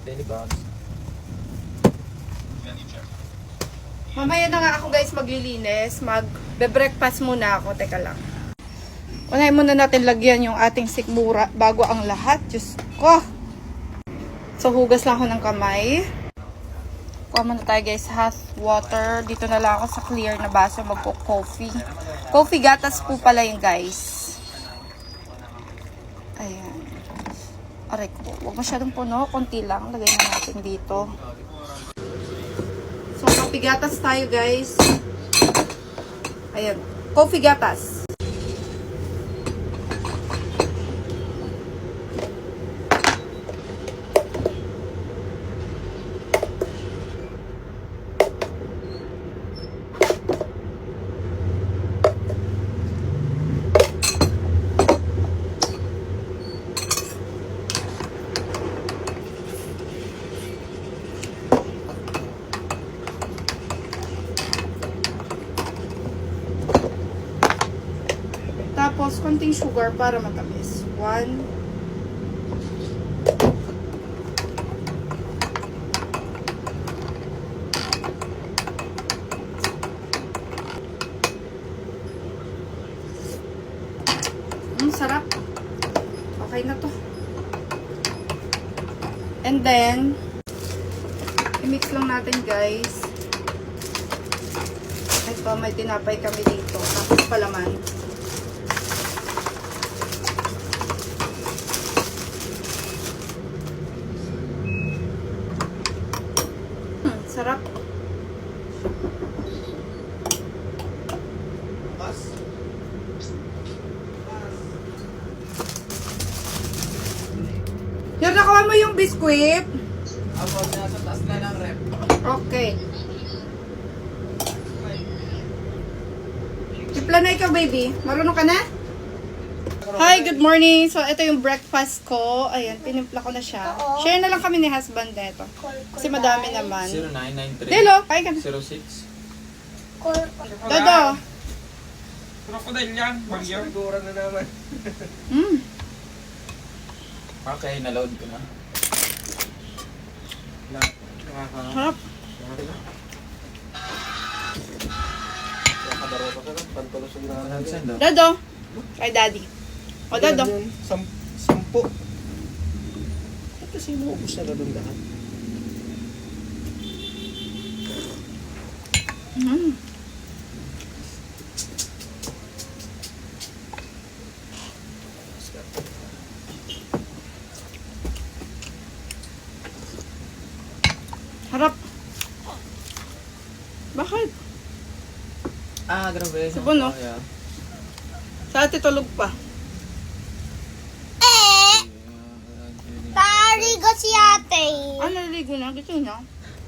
Daily bags. Mamaya na nga ako guys maglilinis. Mag-breakfast muna ako. Teka lang. Unahin muna natin lagyan yung ating sikmura bago ang lahat. Diyos ko. So, hugas lang ako ng kamay. Kuha muna tayo guys, hot water. Dito na lang ako sa clear na baso magpo-coffee. Coffee gatas po pala yun guys. Ayan. Aray ko. Huwag masyadong puno. Konti lang. Lagay na natin dito. So, coffee gatas tayo guys. Ayan. Coffee gatas. Tapos, konting sugar para matamis. One. Mm, sarap. Okay na to. And then, i-mix lang natin guys. Ito, may tinapay kami dito. Tapos palaman. Sarap. Yan, nakuha mo yung biskwit. Ako, nasa taas na ng rep. Okay. Tipla na ikaw, baby. Marunong ka na? Hi, good morning. So, ito yung breakfast ko. Ayan, pinimpla ko na siya. Share na lang kami ni husband nito. Kasi madami naman. 0993. Delo, kain ka na. 06. Dodo. Crocodile yan, bagyo. Siguro na naman. Mm. Okay, na-load ko na. Harap. Oh. Dodo. Kay daddy. O, Dodo. Sam sampo. Kasi inuubos na doon lahat. Mm. Harap. Bakit? Ah, grabe. Sabon, no? Oh, yeah. Sa ate tulog pa. Si ate. Ah, naliligo na. Gusto niya.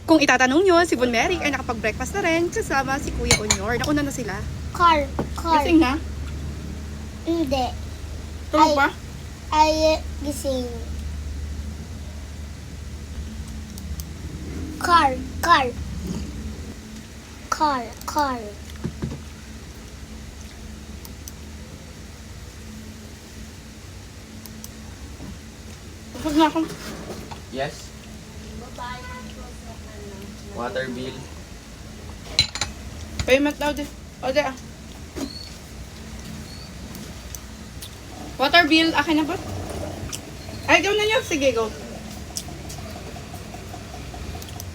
Kung itatanong nyo, si Bon Merrick ay nakapag-breakfast na rin kasama si Kuya Onyor. Nauna na sila. Car, car. Gising na? Hindi. Tulog Ay. pa? Ay, gising. Car, car. Car, car. Tulog na ako. Yes. Water bill. Payment daw din. O, di ah. Water bill, akin na ba? Ay, go na niyo. Sige, go.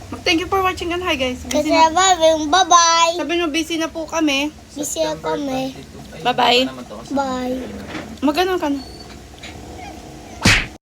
Mag-thank you for watching and hi guys. Kasi Busy na. bye-bye. Sabi nyo, busy na po kami. Busy na September kami. 22. Ay, Bye-bye. wala naman to. Bye. Magano ka na?